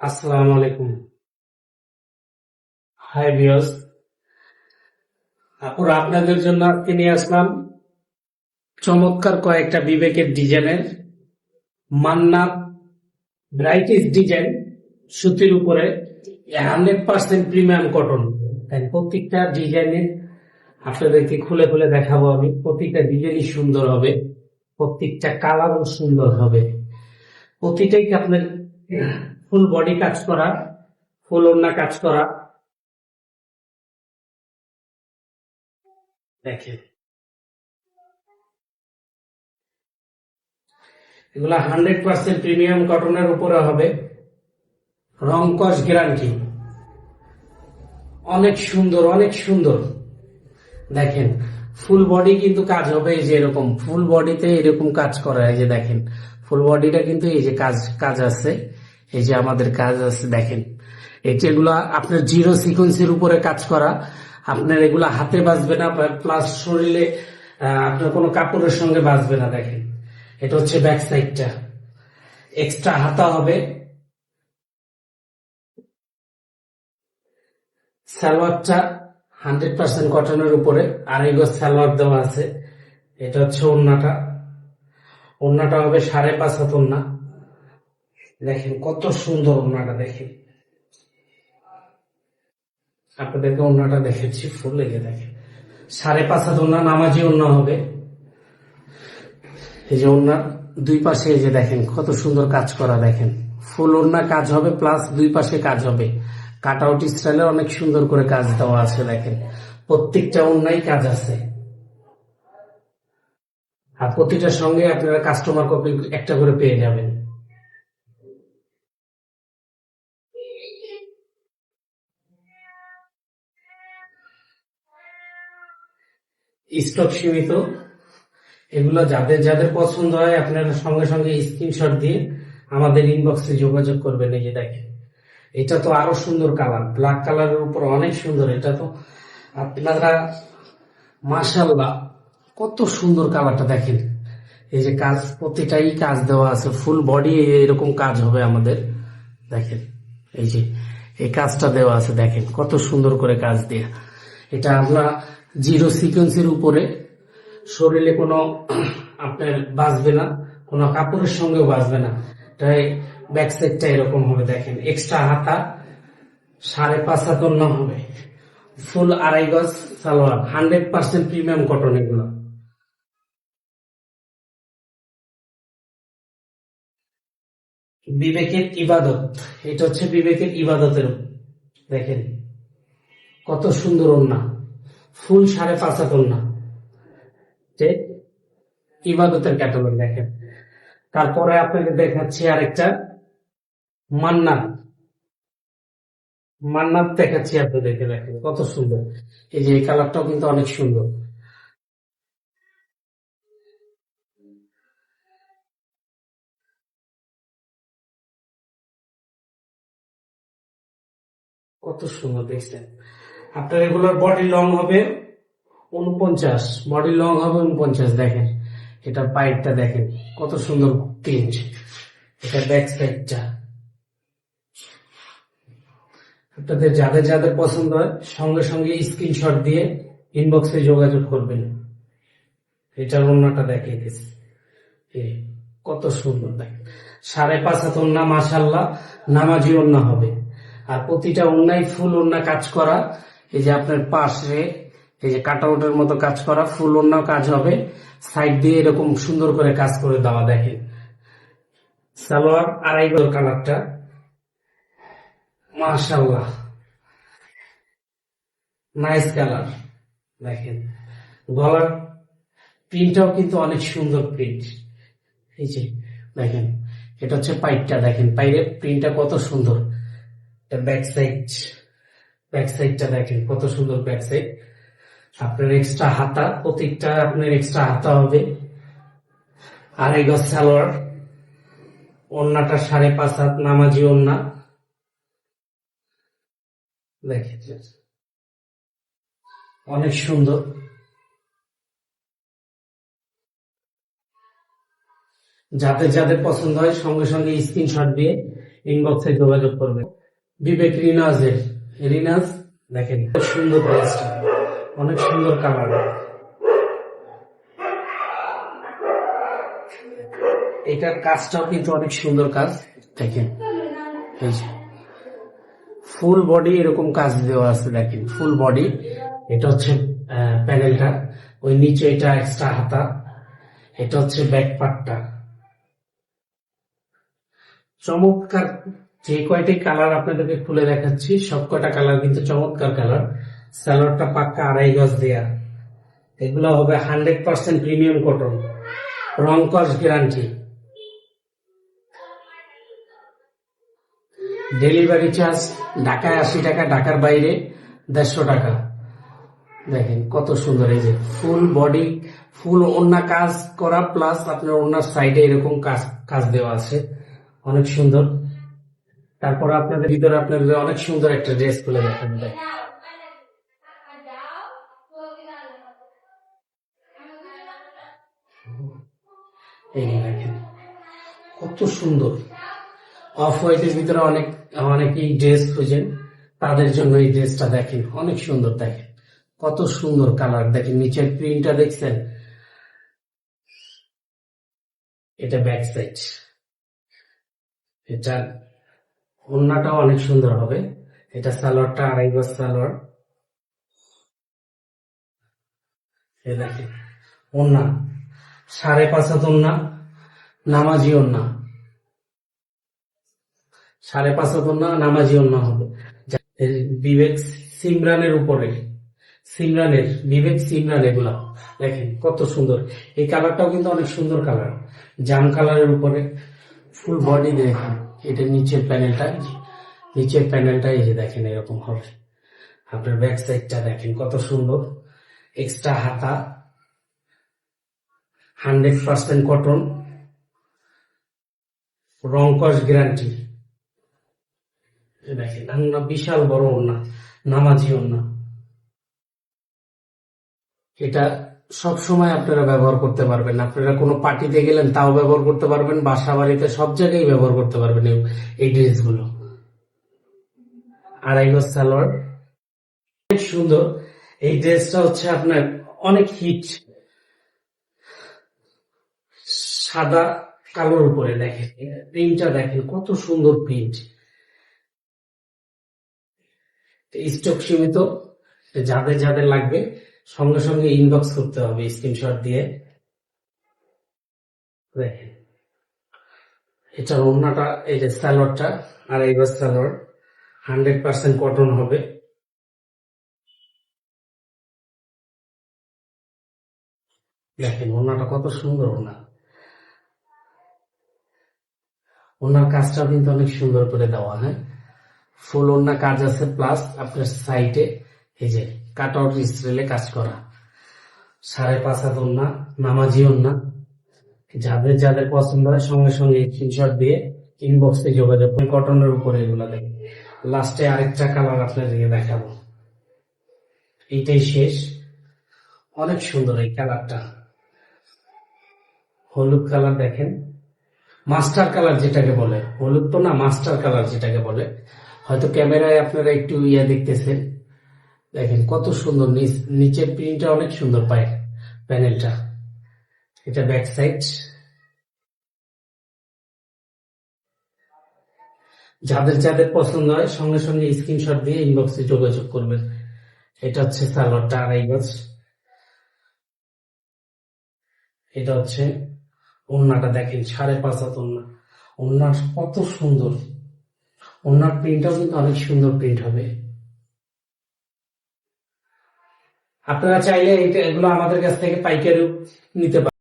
আসসালামু আলাইকুম। Hi viewers আপুর আপনাদের জন্য আজকে নিয়ে আসলাম চমৎকার কয়েকটা বিবেকের ডিজাইনের মান্না ব্রাইটিস ডিজাইন সুতির উপরে হান্ড্রেড পার্সেন্ট প্রিমিয়াম কটন তাই প্রত্যেকটা ডিজাইনের আপনাদেরকে খুলে খুলে দেখাবো আমি। প্রত্যেকটা ডিজাইনই সুন্দর হবে, প্রত্যেকটা কালারও সুন্দর হবে। প্রতিটাই আপনার ফুল বডি কাজ করা ফুল ওড়না কাজ করা। দেখেন। এগুলা হান্ড্রেড পার্সেন্ট প্রিমিয়াম কটনের উপরে হবে। রং গ্যারান্টি। অনেক সুন্দর অনেক সুন্দর। দেখেন ফুল বডি কিন্তু কাজ হবে এই যে এরকম। ফুল বডিতে এরকম কাজ করা, এই যে দেখেন। ফুল বডিটা কিন্তু এই যে কাজ কাজ আছে। এই যে আমাদের কাজ আছে, দেখেন। এই যেগুলা আপনার জিরো সিকোয়েন্সের উপরে কাজ করা, আপনার এগুলা হাতে বাঁচবে না প্লাস শরীরে আপনার কোনো কাপড়ের সঙ্গে বাঁচবে না, দেখেন। এটা হচ্ছে ব্যাক সাইডটা এক্সট্রা হাতা হবে। সালোয়ারটা হান্ড্রেড পার্সেন্ট কটনের উপরে, আড়াই গজ সালোয়ার দেওয়া আছে। এটা হচ্ছে ওন্নাটা ওন্নাটা হবে সাড়ে পাঁচ হাত ওন্না দেখেন, কত সুন্দর ওন্নাটা দেখেন। আপনাদেরকে ওন্নাটা দেখেছি, ফুল লেগে দেখেন। সাড়ে পাঁচ হাত ওন্না নামাজি ওন্না হবে। এই যে ওনার দুই পাশে, এই যে দেখেন, কত সুন্দর কাজ করা দেখেন। ফুল ওড়না কাজ হবে, প্লাস দুই পাশে কাজ হবে। কাট আউট স্টাইলে অনেক সুন্দর করে কাজ দেওয়া আছে দেখেন। প্রত্যেকটা ওড়নাই কাজ আছে। আর প্রতিটার সঙ্গে আপনারা কাস্টমার কপি একটা করে পেয়ে যাবেন। স্টক সীমিত। এগুলো যাদের যাদের পছন্দ হয়, আপনারা সঙ্গে সঙ্গে স্ক্রিনশট দিয়ে আমাদের ইনবক্সে যোগাযোগ করবেন এই যে দেখেন। এটা তো আরও সুন্দর কালার ব্ল্যাক কালারের উপর অনেক সুন্দর। এটা তো আপনারা মাশাল্লাহ কত সুন্দর কালারটা দেখেন। এই যে কাজ, প্রতিটাই কাজ দেওয়া আছে। ফুল বডি এরকম কাজ হবে আমাদের। দেখেন, এই যে, এই কাজটা দেওয়া আছে। দেখেন, কত সুন্দর করে কাজ দিয়ে। এটা আমরা জিরো সিকোয়েন্সের উপরে শরীরে কোনো আপনার বাঁচবে না, কোনো কাপড়ের সঙ্গেও বাঁচবে না। তাই ব্যাক সাইডটা এরকম হবে, দেখেন। এক্সট্রা হাতা, সাড়ে পাঁচ হাত হবে। ফুল আড়াই গজ salwar hundred percent premium cotton এগুলো। বিবেকের ইবাদত, এটা হচ্ছে বিবেকের ইবাদতের, দেখেন। কত সুন্দর ওন্না ফুল সাড়ে পাঁচ হাত ওন্না যে ইবাদতের ক্যাটালগ দেখেন। তারপরে আপনাকে দেখাচ্ছি আরেকটা মান্নাত মান্নাত দেখাচ্ছি আপনাদেরকে, দেখেন, কত সুন্দর। এই যে, এই কালারটাও কিন্তু অনেক সুন্দর। কত সুন্দর দেখছেন। আপনার এগুলোর বডি লং হবে উনপঞ্চাশ। বডি লং হবে উনপঞ্চাশ, দেখেন। এটা পাইপটা দেখেন, কত সুন্দর প্রিন্ট এটা ব্যাক সাইডটা আপনাদের যাদের যাদের পছন্দ হয়, সঙ্গে সঙ্গে স্ক্রিনশট দিয়ে ইনবক্সে যোগাযোগ করবেন। এটার অন্যটা দেখিয়ে দিচ্ছি। কত সুন্দর, দেখেন। সাড়ে পাঁচ হাত ওন্না মাসাল্লাহ নামাজি ওন্না হবে। আর প্রতিটা অন্যায় ফুল ওন্না কাজ করা। এই যে আপনার পাশে, এই যে কাটাউটের মতো কাজ করা, ফুল ওন্নাও কাজ হবে। সাইড দিয়ে এরকম সুন্দর করে কাজ করে দেওয়া দেখেন। সালোয়ার আড়াই গজ কালারটা। মাশাল্লাহ নাইস কালার দেখেন। গলার প্রিন্টটাও কিন্তু অনেক সুন্দর প্রিন্ট এই যে, দেখেন, এটা হচ্ছে পাইপটা দেখেন। পাইপের প্রিন্টটা কত সুন্দর। ব্যাক সাইড ব্যাক সাইডটা দেখেন, কত সুন্দর ব্যাক সাইড আপনার এক্সট্রা হাতা, প্রত্যেকটা আপনার এক্সট্রা হাতা হবে। আড়াই গজ সালোয়ার ওন্নাটা সাড়ে পাঁচ হাত নামাজি দেখেন, অনেক সুন্দর। যাদের যাদের পছন্দ হয় সঙ্গে সঙ্গে স্ক্রিনশট দিয়ে ইনবক্সে যোগাযোগ করবেন। বিবেক রিনাজের রিনাজ দেখেন সুন্দর ড্রেসটা অনেক সুন্দর কালার এটার কাজটাও কিন্তু অনেক সুন্দর কাজ। দেখেন ফুল বডি এরকম কাজ দেওয়া আছে, দেখেন ফুল বডি এটা হচ্ছে প্যানেলটা ওই নিচে এটা এক্সট্রা হাতা। এটা হচ্ছে ব্যাক পার্টটা চমৎকার যে কয়টি কালার আপনাদেরকে খুলে দেখাচ্ছি, সব কয়টা কালার কিন্তু চমৎকার কালার। স্যালোয়ারটা পাক্কা আড়াই গজ দেয়া। এগুলো হবে হান্ড্রেড পার্সেন্ট প্রিমিয়াম কটন। রং কস গ্যারান্টি। ডেলিভারি চার্জ ঢাকায় আশি টাকা, ঢাকার বাইরে দেড়শো টাকা। দেখেন কত সুন্দর, এই যে ফুল বডি, ফুল ওন্না কাজ করা, প্লাস আপনার ওনার সাইডে এরকম কাজ কাজ দেওয়া আছে। অনেক সুন্দর। তারপর আপনাদের ভিতরে আপনাদের অনেক সুন্দর একটা ড্রেস খুলে দেখান দেখেন, কত সুন্দর। অফ হোয়াইটের ভিতরে অনেক, অনেকেই ড্রেস খুঁজেন, তাদের জন্য এই ড্রেসটা দেখেন, অনেক সুন্দর দেখেন। কত সুন্দর কালার, দেখেন, নিচের প্রিন্টটা দেখছেন? এটা ব্যাক সাইড। এটা ওন্নাটাও অনেক সুন্দর হবে। এটা সালোয়ারটা আড়াই গজ সালোয়ার। সাড়ে পাঁচ হাত ওন্না নামাজি ওন্না সাড়ে পাঁচ হাত ওন্না নামাজি ওন্না হবে। বিবেক সিমরানের উপরে, সিমরানের, বিবেক সিমরান এগুলা। দেখেন, কত সুন্দর। এই কালারটাও কিন্তু অনেক সুন্দর কালার। জাম কালারের উপরে ফুল বডি দেখেন। এটা নিচের প্যানেলটা নিচের প্যানেলটা এই যে দেখেন এরকম হবে। আপনার ব্যাক সাইডটা দেখেন কত সুন্দর। এক্সট্রা হাতা হান্ড্রেড পার্সেন্ট কটন রং কস গ্যারান্টি দেখেন ওন্না বিশাল বড় ওন্না নামাজি ওন্না এটা সব সময় আপনারা ব্যবহার করতে পারবেন আপনারা কোনো পার্টিতে গেলেন, তাও ব্যবহার করতে পারবেন বাসা বাড়িতে সব জায়গায় ব্যবহার করতে পারবেন এই- ড্রেসগুলো। আড়াই গজ সালোয়ার অনেক সুন্দর। এই ড্রেসটা হচ্ছে আপনার অনেক হিট। সাদা, কালোর উপরে দেখেন। প্রিন্টটা দেখেন, কত সুন্দর প্রিন্ট। স্টক সীমিত, যাদের যাদের লাগবে সঙ্গে সঙ্গে ইনবক্স করতে হবে স্ক্রিনশট দিয়ে। দেখেন। এটার অন্যটা এই যে স্যালোয়ারটা আর এই গজ স্যালোয়ার হান্ড্রেড পার্সেন্ট কটন হবে। দেখেন ওনাটা কত সুন্দর ওনা ওনার কাজটা কিন্তু অনেক সুন্দর করে দেওয়া হ্যাঁ? ফুল ওনার কাজ আছে প্লাস আপনার সাইটে এই যে কাট আউট স্টাইলে কাজ করা। সাড়ে পাঁচ হাত না নামাজি না যাদের যাদের পছন্দ হয় সঙ্গে সঙ্গে স্ক্রিনশট দিয়ে ইনবক্সে যোগাযোগ কটনের উপরে এগুলো দেখেন লাস্টে আরেকটা কালার আপনাদেরকে দেখাবো। এইটাই শেষ। অনেক সুন্দর এই কালারটা হলুদ কালার দেখেন। মাস্টার কালার যেটাকে বলে। হলুদ তো না মাস্টার কালার যেটাকে বলে। হয়তো ক্যামেরায় আপনারা একটু ইয়া দেখতেছেন। দেখেন কত সুন্দর নিচ- নিচের প্রিন্টটা অনেক সুন্দর পায় প্যানেলটা এটা ব্যাক সাইড যাদের যাদের পছন্দ হয়, সঙ্গে সঙ্গে স্ক্রিনশট দিয়ে ইনবক্সে যোগাযোগ করবেন। এটা হচ্ছে সালোয়ারটা আড়াই গজ। এটা হচ্ছে ওন্নাটা দেখেন সাড়ে পাঁচ হাত ওন্না ওন্নার কত সুন্দর। ওন্নার প্রিন্টটাও কিন্তু অনেক সুন্দর প্রিন্ট হবে। আপনারা চাইলে এগুলো আমাদের কাছ থেকে পাইকারি নিতে পারেন।